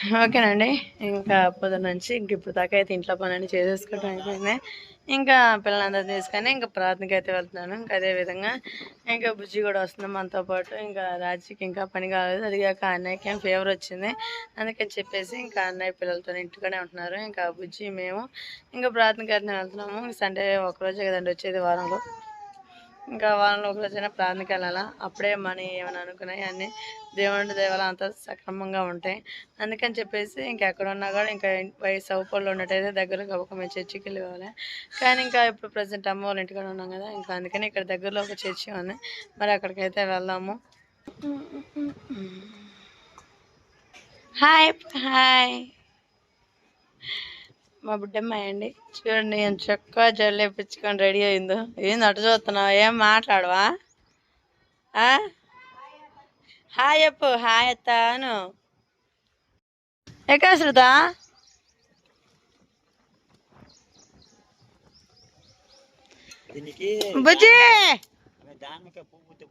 ఓకేనండి. ఇంకా పొద్దున్న నుంచి ఇంక ఇప్పుడు దాకా అయితే ఇంట్లో పనులు చేసేసుకోవడం అయిపోయింది. ఇంకా పిల్లలందరూ తీసుకొని ఇంకా ప్రార్థనకి అయితే వెళ్తున్నాను. ఇంకా అదే విధంగా ఇంకా బుజ్జి కూడా వస్తుంది మనతో పాటు. ఇంకా రాజీకి ఇంకా పని కాలేదు. అది కాక అన్నయ్యకి ఏం ఫీవర్ వచ్చింది. అందుకని చెప్పేసి ఇంకా అన్నయ్య పిల్లలతో ఇంటికనే ఉంటున్నారు. ఇంకా బుజ్జి మేము ఇంకా ప్రార్థనకి అయితే వెళ్తున్నాము. సండే ఒకరోజే కదండి వచ్చేది వారంలో. ఇంకా వారంలో ఒక రోజైనా ప్రార్థనకి వెళ్ళాలా? అప్పుడే మనీ ఏమైనా అనుకున్నాయి అన్నీ దేవుడి దేవాల అంతా సక్రమంగా ఉంటాయి. అందుకని చెప్పేసి ఇంకెక్కడ ఉన్నా కూడా ఇంకా వయసు సౌపల్లో ఉన్నట్టయితే దగ్గరలో ఒక మేము చర్చికి వెళ్ళేవాళ్ళే. కానీ ఇంకా ఇప్పుడు ప్రజెంట్ అమ్మ వాళ్ళ ఇంటికాడ ఉన్నాం కదా ఇంకా అందుకని ఇక్కడ దగ్గరలో ఒక చర్చి ఉంది. మరి అక్కడికైతే వెళ్దాము. Hi hi. మా బుడ్డమ్మాయి అండి చూడండి ఏం చక్కగా జల్లేపించుకొని రెడీ అయిందో. ఏంది అటు చూస్తున్నావు? ఏం మాట్లాడవా? హాయ్ చెప్పు హాయ్ అత్తాను ఎక్కడ శృత? దీనికి బుజ్జి! దానికే పువ్వు పుట్టి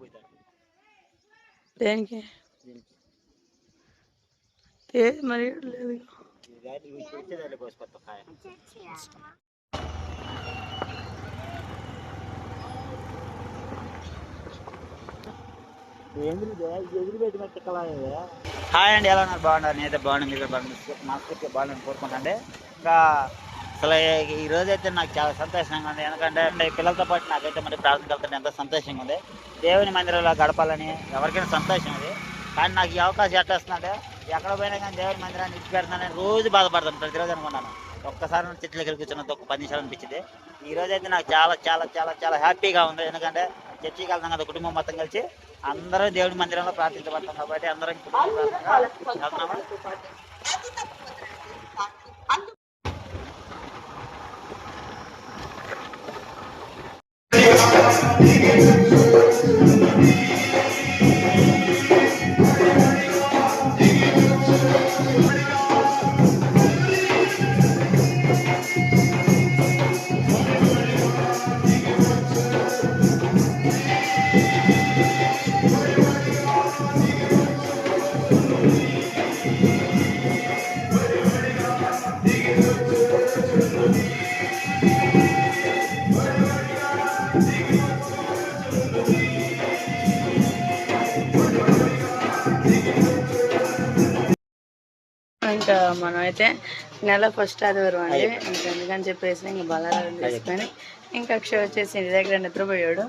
పోతారు దేనికి దీనికి ఏ మరి లేదు ఈ రాత్రి వచ్చేదాన్ని కోసుకొత్త హాయ్ అండి ఎలా ఉన్నారు? బాగున్నారు? నేనైతే బాగున్నాను మీరు బాగున్నారు? మనస్ఫూర్తిగా బాగున్నాను కోరుకుంటాండి ఇంకా అసలు ఈ రోజు అయితే నాకు చాలా సంతోషంగా ఉంది. ఎందుకంటే పిల్లలతో పాటు నాకైతే మరి ప్రార్థనకి వెళ్తుంటే ఎంతో సంతోషంగా ఉంది. దేవుని మందిరంలో గడపాలని ఎవరికైనా సంతోషం ఉంది కానీ నాకు ఈ అవకాశం ఎట్లా వస్తుందంటే ఎక్కడ పోయినా కానీ దేవుని మందిరాన్ని ఇచ్చి రోజు బాధపడతాను ప్రతిరోజు అనుకున్నాను ఒక్కసారి చెట్ల దగ్గరికి కూర్చున్నంత ఒక పది నిమిషాలు అనిపించింది ఈ రోజు అయితే నాకు చాలా చాలా చాలా చాలా హ్యాపీగా ఉంది. ఎందుకంటే చర్చికి వెళ్తాం కదా కుటుంబం మొత్తం కలిసి అందరూ దేవుడి మందిరంలో ప్రార్థించబడతాం కాబట్టి అందరం కుటుంబం ఇంకా మనం అయితే నెల ఫస్ట్ ఆదివారం అండి. ఇంకా అందుకని చెప్పేసి ఇంకా బలారం తీసుకొని ఇంకా అక్షయ్ వచ్చేసి ఇంటి దగ్గర నిద్రపోయాడు.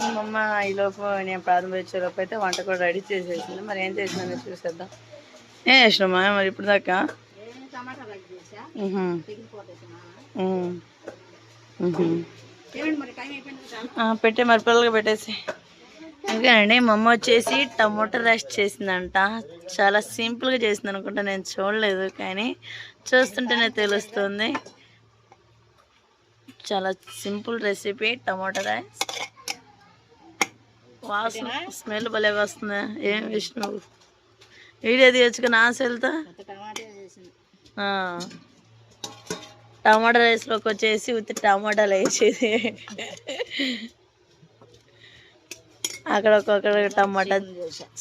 మా అమ్మ ఈ లోపు నేను ప్రారంభ వచ్చే లోపు అయితే వంట కూడా రెడీ చేసేసింది. మరి ఏం చేసిందో చూసేద్దాం. ఏం చేసినామా మరి ఇప్పుడు దాకా? పెట్టే మరి పిల్లలకి పెట్టేసి. అండి మా అమ్మ వచ్చేసి టమోటా రైస్ చేసిందంట. చాలా సింపుల్గా చేసింది అనుకుంటా నేను చూడలేదు కానీ చూస్తుంటేనే తెలుస్తుంది. చాలా సింపుల్ రెసిపీ టమోటా రైస్. వాసన స్మెల్ భలే వస్తుంది. ఏం విష్ణు? వీడియో తీయచ్చుకుని ఆశలతో టమాటా రైస్లోకి వచ్చేసి ఉత్తి టమాటాలు వేసేది. అక్కడ ఒక్కొక్కడ టమాటా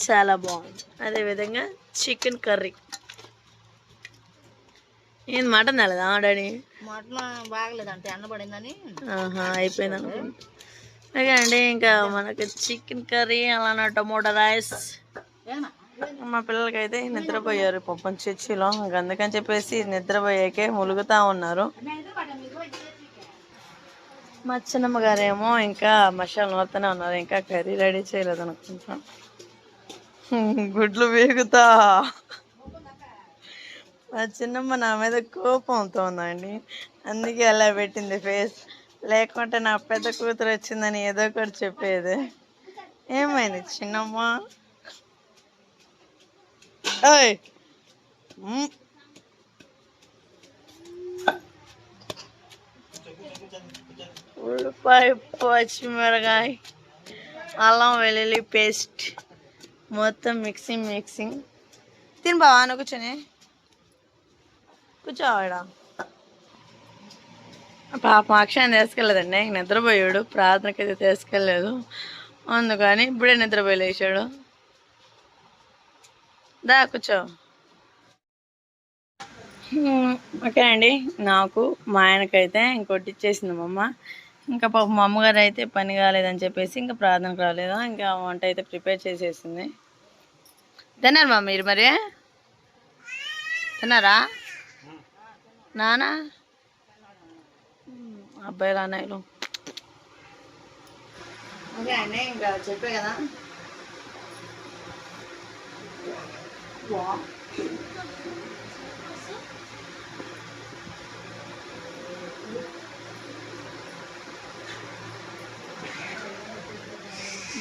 చాలా బాగుంది. అదేవిధంగా చికెన్ కర్రీ. ఏంది మటన్ తెలదా డాడీ? మటన్ బాగలేదంటే ఎండబడిందని. ఆహా అయిపోయింది ఓకే అండి ఇంకా మనకి చికెన్ కర్రీ అలానే టమోటా రైస్. మా పిల్లలకి అయితే నిద్రపోయారు పాపం చర్చిలో ఇంక అందుకని చెప్పేసి నిద్రపోయాకే ములుగుతా ఉన్నారు. మా చిన్నమ్మ గారేమో ఇంకా మసాలా నూరుతూనే ఉన్నారు. ఇంకా కర్రీ రెడీ చేయలేదు అనుకుంటా. గుడ్లు వేగుతా. మా చిన్నమ్మ నా మీద కోపంతో ఉందండి అందుకే అలా పెట్టింది ఫేస్. లేకుంటే నా పెద్ద కూతురు వచ్చిందని ఏదో ఒకటి చెప్పేది. ఏమైంది చిన్నమ్మ? ఓయ్ ఉల్లిపాయ పచ్చిమిరకాయ అల్లం వెల్లుల్లి పేస్ట్ మొత్తం మిక్సింగ్ మిక్సింగ్. తిని బావా నువ్వు కూర్చొని. కూర్చోవాడా పాపం అక్షయాన్ని తీసుకెళ్ళలేదండి నిద్రపోయాడు ప్రార్థనకి అయితే తీసుకెళ్ళలేదు. అందుకని ఇప్పుడే నిద్రపోయి లేచాడు. దా కూర్చో. ఓకే అండి. నాకు మా ఆయనకైతే ఇంకోటి ఇచ్చేసింది మా అమ్మ. ఇంకా పాపం మా అమ్మగారు అయితే పని కాలేదని చెప్పేసి ఇంకా ప్రార్థనకు రాలేదు. ఇంకా వంట అయితే ప్రిపేర్ చేసేసింది. తిన్నారు మా మీరు మరి? తిన్నారా? నానా? అబ్బాయి అబ్బాయిలు అన్నయ్యలు. ఓకే ఇంకా చెప్పే కదా.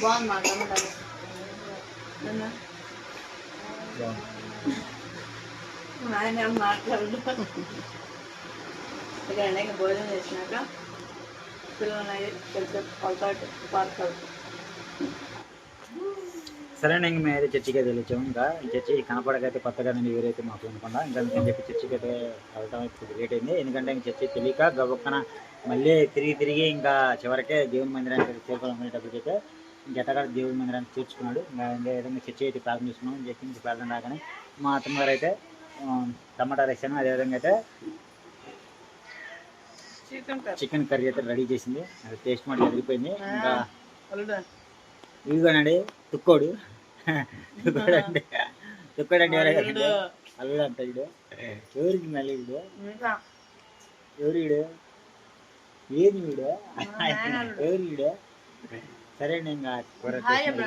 బాగుంది మా టమాటాలు ఆయన మాట్లాడు. ఇక్కడ ఇంకా భోజనం చేసినాక పిల్లలు పార్క్ సరే ఇంక మేము అయితే చర్చికి అయితే వెళ్ళొచ్చాము. ఇంకా చర్చి కనపడకైతే కొత్తగా నేను ఎవరైతే మాకు అనుకున్నా ఇంకా అందుకని చెప్పి చర్చికి అయితే వెళ్ళడం ఇప్పుడు లేట్ అయింది. ఎందుకంటే ఇంక చర్చి తెలియక గబక్కన మళ్ళీ తిరిగి తిరిగి ఇంకా చివరికే దేవుని మందిరానికి చేరుకోవాలనుకునేటప్పటికైతే జతగాడు దేవుని మందిరానికి చేర్చుకున్నాడు ఇంకా అదే విధంగా చర్చి అయితే ప్రారంభిస్తున్నాం అని చెప్పి ఇంక ప్రార్థన రాగానే మా అత్తమ్మగారు అయితే టమాటా రైస్ అని అదేవిధంగా అయితే చికెన్ కర్రీ అయితే రెడీ చేసింది. అది టేస్ట్ మాట ఎదిరిపోయింది. ఇంకా ఇదిగోనండి తుక్కోడు. తుక్కోడు అంటే తుక్కోడు అంటే ఎవరే అల్లుడు? అంట ఇడు ఎవరికి మళ్ళీ ఇంకా. ఎవరు వీడు? ఏది వీడు. ఎవరు వీడు? సరే అండి ఇంకా కూర.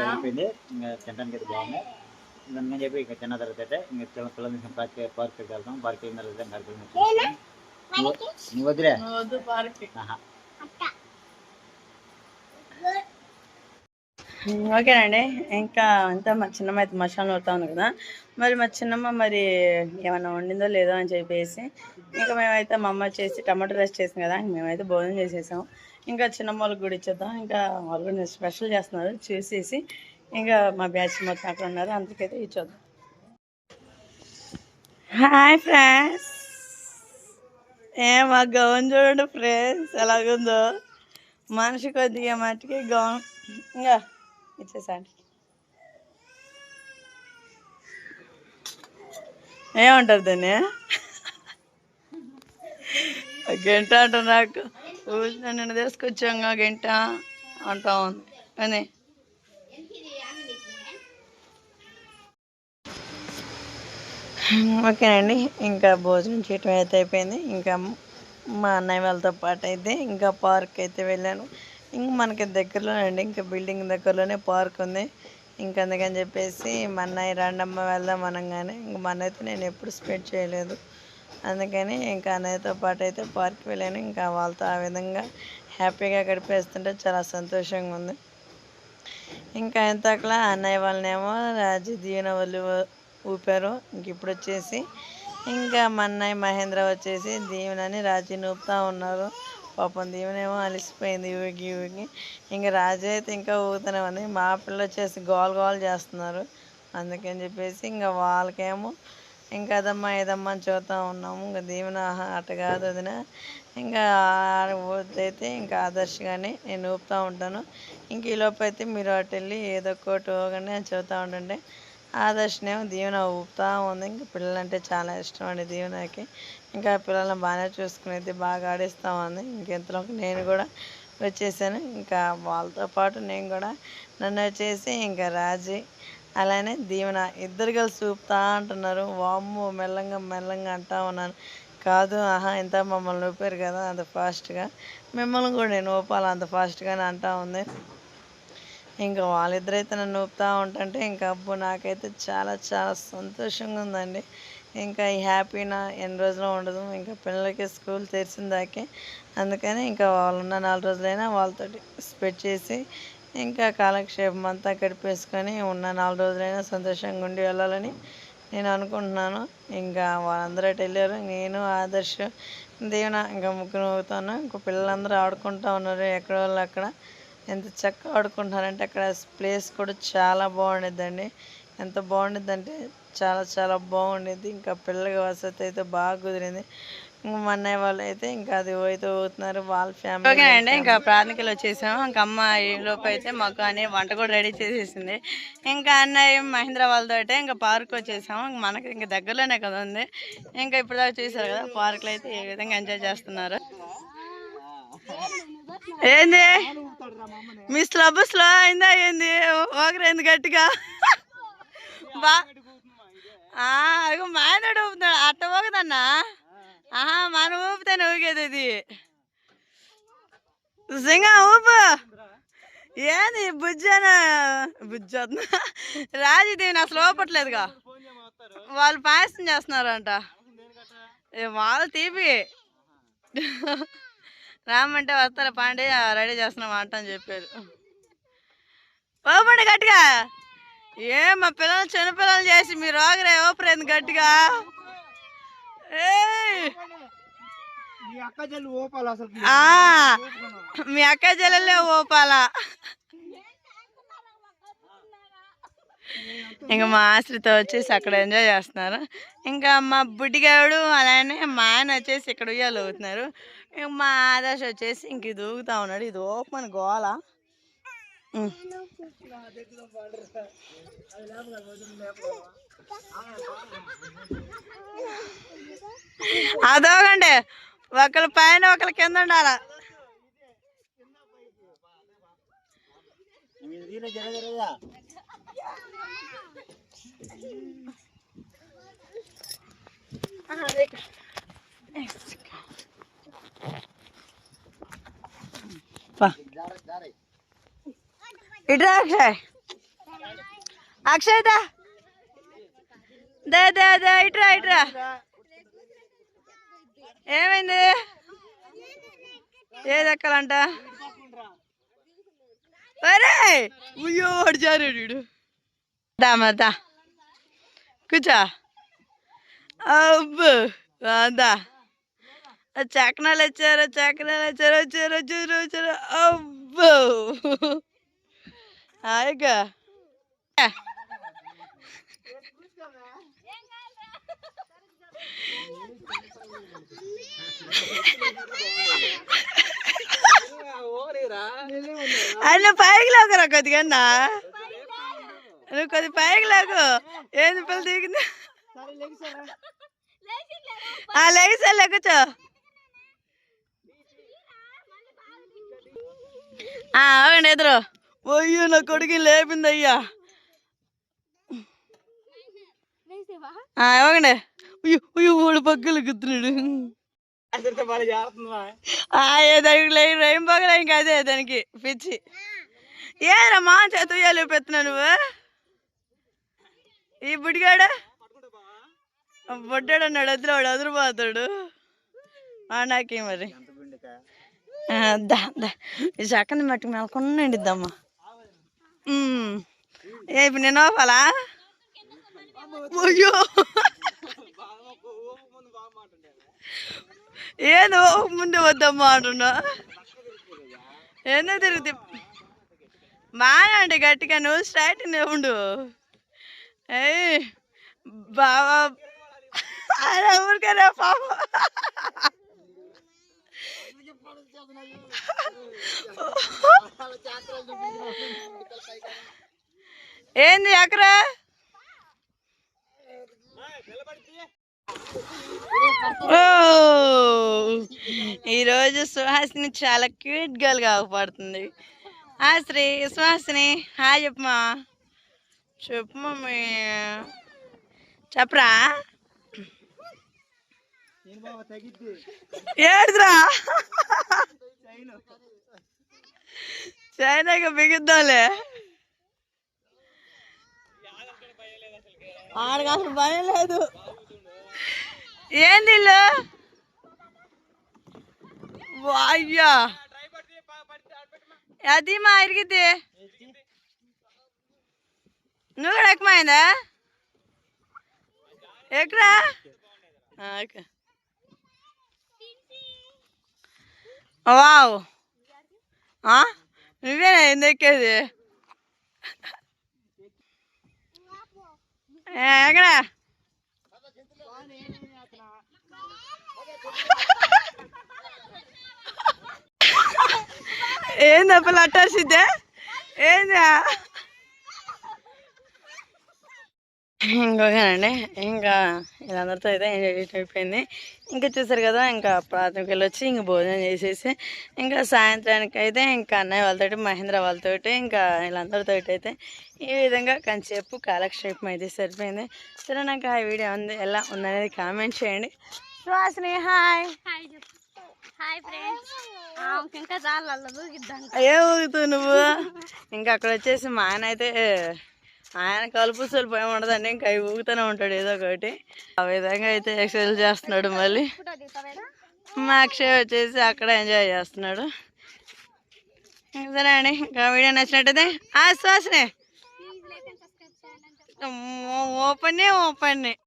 అయిపోయింది ఇంకా తినడానికి అయితే బాగుంది అందుకని చెప్పి ఇంకా తిన్న తర్వాత అయితే ఇంకా పిల్ల- పిల్లల నుంచి పార్క్ పార్క్కి వెళ్తాం. పార్క్ అయిన తర్వాత వచ్చేస్తాం. నువ్వు- వదిలే. ఓకేనండి. ఇంకా అంతా మా చిన్నమ్మ అయితే మసాలా నూరుతా ఉంది కదా. మరి మా చిన్నమ్మ మరి ఏమన్నా వండిందో లేదో అని చెప్పేసి ఇంకా మేమైతే మా అమ్మ చేసి టమాటో రైస్ చేసింది కదా. మేమైతే భోజనం చేసేసాం. ఇంకా చిన్నమ్మ వాళ్ళకి కూడా ఇచ్చేద్దాం. ఇంకా వాళ్ళు స్పెషల్ చేస్తున్నారు చూసేసి ఇంకా మా బ్యాచ్ మొత్తం అక్కడ ఉన్నారు. అందుకైతే ఇచ్చేద్దాం హాయ్ ఫ్రెండ్స్ ఏ మా గౌన్ చూడండి ఫ్రెండ్స్ ఎలాగుందో? మనిషి కొద్దిగా మట్టికి గౌన్. ఇంకా ఇచ్చేసండి ఏమంటారు దాన్ని? గంట నాకు. నిన్ను తీసుకొచ్చాంగా గంట అంటా ఉంది. అని ఓకేనండి ఇంకా భోజనం చేయటం అయితే అయిపోయింది. ఇంకా మా అన్నయ్య వాళ్ళతో పాటు అయితే ఇంకా పార్క్ అయితే వెళ్ళాను. ఇంక మనకి దగ్గరలోనే అండి ఇంకా బిల్డింగ్ దగ్గరలోనే పార్క్ ఉంది. ఇంకా అందుకని చెప్పేసి మా అన్నయ్య రాండమ్మ వెళ్దాం అనగానే ఇంక మా అన్నయ్యతో నేను ఎప్పుడు స్పెండ్ చేయలేదు. అందుకని ఇంకా అన్నయ్యతో పాటు అయితే పార్క్కి వెళ్ళాను. ఇంకా వాళ్ళతో ఆ విధంగా హ్యాపీగా గడిపేస్తుంటే చాలా సంతోషంగా ఉంది. ఇంకా ఇంతకలా అన్నయ్య వాళ్ళనేమో రాజు దీవెన వాళ్ళు ఊపారు. ఇంక ఇప్పుడు వచ్చేసి ఇంకా మా అన్నయ్య మహేంద్ర వచ్చేసి దీవెనని రాజుని ఊపుతూ ఉన్నారు. పాపం దీవెనేమో అలిసిపోయింది ఊగి ఊగి. ఇంకా రాజు అయితే ఇంకా ఊగుతూనే ఉంది. మా పిల్లలు వచ్చేసి గోల్ గోల్ చేస్తున్నారు. అందుకని చెప్పేసి ఇంకా వాళ్ళకేమో ఇంకా అదమ్మా ఇదమ్మా అని చూస్తూ ఉన్నాము. ఇంకా దీవెన ఆహా అట కాదు వదిన. ఇంకా అయితే ఇంకా ఆదర్శగానే నేను ఊపుతూ ఉంటాను. ఇంక ఈ లోపైతే అయితే మీరు అటు వెళ్ళి ఏదో ఒకటి ఊగండి అని చెబుతూ ఉండండి. ఆదర్శనేమో దీవెన ఊపుతూ ఉంది. ఇంకా పిల్లలంటే చాలా ఇష్టం అండి దీవెనకి. ఇంకా పిల్లల్ని బాగానే చూసుకునేది బాగా ఆడిస్తూ ఉంది. ఇంకెంతలో నేను కూడా వచ్చేసాను. ఇంకా వాళ్ళతో పాటు నేను కూడా నన్ను వచ్చేసి ఇంకా రాజీ అలానే దీవెన. ఇద్దరు కలిసి ఊపుతా అంటున్నారు. వామ్ము మెల్లంగా మెల్లంగా అంటా ఉన్నాను. కాదు ఆహా ఇంత మమ్మల్ని ఊపారు కదా అంత ఫాస్ట్గా. మిమ్మల్ని కూడా నేను ఊపాలి అంత ఫాస్ట్గానే అంటా ఉంది. ఇంకా వాళ్ళిద్దరైతే నన్ను ఊపుతూ ఉంటుంటే ఇంకా అబ్బో నాకైతే చాలా చాలా సంతోషంగా ఉందండి. ఇంకా ఈ హ్యాపీనా ఎన్ని రోజులు ఉండదు. ఇంకా పిల్లలకి స్కూల్ తెరిచిందాకే అందుకని ఇంకా వాళ్ళు ఉన్న నాలుగు రోజులైనా వాళ్ళతో స్పెండ్ చేసి ఇంకా కాలక్షేపం అంతా గడిపేసుకొని ఉన్న నాలుగు రోజులైనా సంతోషంగా ఉండి వెళ్ళాలని నేను అనుకుంటున్నాను. ఇంకా వాళ్ళందరూ అటు వెళ్ళారు. నేను ఆదర్శ్ దేవున ఇంకా ముగ్గురు అవుతాను. ఇంకా పిల్లలందరూ ఆడుకుంటా ఉన్నారు. ఎక్కడ వాళ్ళు అక్కడ? ఎంత చక్కగా ఆడుకుంటున్నారంటే అక్కడ ప్లేస్ కూడా చాలా బాగుండిద్దండి. ఎంత బాగుండిద్దంటే చాలా చాలా బాగుండేది ఇంకా పిల్లలకి వసతి అయితే బాగా కుదిరింది. ఇంక మా అన్నయ్య వాళ్ళు అయితే ఇంకా అది పోయితే పోతున్నారు వాళ్ళ ఫ్యామిలీ ఓకే అండి ఇంకా ప్రార్థనకి వచ్చేసాము. ఇంకా అమ్మ ఈ లోపు అయితే మాకు అని వంట కూడా రెడీ చేసేసింది. ఇంకా అన్నయ్య మహేంద్ర వాళ్ళతో అయితే ఇంకా పార్క్ వచ్చేసాము. మనకి ఇంకా దగ్గరలోనే కదా ఉంది. ఇంకా ఇప్పుడు దాకా చూసారు కదా పార్క్లో అయితే ఏ విధంగా ఎంజాయ్ చేస్తున్నారు. ఏంది? మీ స్లబ్ స్లో అయిందా ఏంది? ఒకరేంది గట్టిగా? బా మాయనాడు ఊపుతున్నాడు అట్ట ఊగదన్నా ఆహా మనం ఊపితేనే ఊగేది ఇది. సింగ ఊపు. ఏంది బుజ్జన? బుజ్జ రాజీదేవిని అసలు ఓపట్లేదుగా వాళ్ళు పాయసం చేస్తున్నారంట. ఏ, వాళ్ళు తీపి. రామంటే వస్తారా పాండే రెడీ చేస్తున్నాం అంట అని చెప్పారు. ఓపండి గట్టిగా. ఏ మా పిల్లలు చిన్న పిల్లలు చేసి మీరు ఆగరే ఓపరేంది గట్టిగా. మీ అక్క చెల్లెలే ఓపాలా ఇంకా మా ఆశ్రిత వచ్చేసి అక్కడ ఎంజాయ్ చేస్తున్నారు. ఇంకా మా బుడ్డిగాడు అలానే మా ఆయన వచ్చేసి ఇక్కడ ఉయ్యాలు అవుతున్నారు ఇంకా మా ఆదర్శ వచ్చేసి ఇంక ఇది ఊగుతా ఉన్నాడు. ఇది ఓపెన్ గోల. ఉం. అదోగండి ఒకళ్ళ పైన ఒకళ్ళ కింద ఉండాల. ఇటు అక్షయ్. అక్షయ్ దా. దా దా దా ఇట్రా ఇట్రా. ఏమైంది? ఏది ఎక్కాలంట అరే ఉయ్యో వాడు జారాడు వీడు. దా మదా కూర్చో. అబ్బో దా. చకనాలు వచ్చారు చకనాలు వచ్చారు వచ్చారు వచ్చారు వచ్చారు. అబ్బో. హాయిగా. అన్న పైకి లాగురా కొద్దిగా నువ్వు కొద్ది పైకి లాగు. ఏంది పిల్ల దిగింది? ఆ లేగిసా కూర్చో ఆ, ఎదురు. అయ్యో నా కొడుకు లేపిందయ్యా అయ్యా ఆ, ఇవ్వకండి. అయ్యో అయ్యో వాడు పక్కలు గుర్తున్నాడు రెయిన్బోగలే ఇంకా అదే దానికి పిచ్చి. ఏరా మా చేత ఉయ్యాలు పెత్తున్నా నువ్వు? ఈ బుడిగాడు బొడ్డాడు అన్నాడు అదిలో వాడు అదిరిపోతాడు. ఆ, నాకే మరి. ఆ, దా చక్కని మట్టుకు మెలకుండా ఇద్దమ్మా ఏ ఇప్పుడు నేను ఓపాలా అయ్యో. ఏదో ముందు వద్దమ్మా అంటున్నా. ఏందో తిరుగుతి. బాగా అంటే గట్టిగా నువ్వు స్ట్రైట్ ఉండు. ఏయ్ బావా. అరే ఊరికనే పాప. ఏంది అక్కడ ఈరోజు సుహాసిని చాలా క్యూట్ గర్ల్ కాకపడుతుంది ఆ శ్రీ సుహాసిని హాయ్ చెప్పమా. చెప్పు మమ్మీ చెప్పరా? ఏడురా చైనా బిగిద్దాంలే. ఆడికి అసలు భయం లేదు. ఏంది వాయ్యా. అది మా ఇరిగిద్ది నువ్వు కూడా ఎక్కుమైందా ఎక్కడా. వావ్. ఆ? నువ్వేనా ఎందుకు ఎక్కేది? ఎక్కడ? ఏంది అప్పలు అట్టాల్సిందే ఏందా ఇంకోగానండి ఇంకా వీళ్ళందరితో అయితే ఎంజాయ్ చేసి అయిపోయింది. ఇంకా చూసారు కదా ఇంకా ప్రాథమిక వెళ్ళొచ్చి ఇంకా భోజనం చేసేసి ఇంకా సాయంత్రానికి అయితే ఇంకా అన్నయ్య వాళ్ళతోటి మహేంద్ర వాళ్ళతోటి ఇంకా వీళ్ళందరితో అయితే ఈ విధంగా కొంచెంసేపు కాలక్షేపం అయితే సరిపోయింది. సరే నాకు ఆ వీడియో ఉంది ఎలా ఉందనేది కామెంట్ చేయండి. సుహాసిని హాయ్. Hi friends. ఇంకా చాలా అల్ల దూకిద్దాం. అయ్యే ఊగుతావు నువ్వు. ఇంకా అక్కడ వచ్చేసి మా ఆయన అయితే ఆయన కలుపు పోయి ఉండదండి. ఇంకా అవి ఊగుతూనే ఉంటాడు ఏదో ఒకటి. ఆ విధంగా అయితే ఎక్సర్సైజ్ చేస్తున్నాడు మళ్ళీ. మా అక్షయ్ వచ్చేసి అక్కడ ఎంజాయ్ చేస్తున్నాడు. సరే అండి? ఇంకా వీడియో నచ్చినట్టయితే ఆ శ్వాసనే ఓపెన్ ఓపెన్నే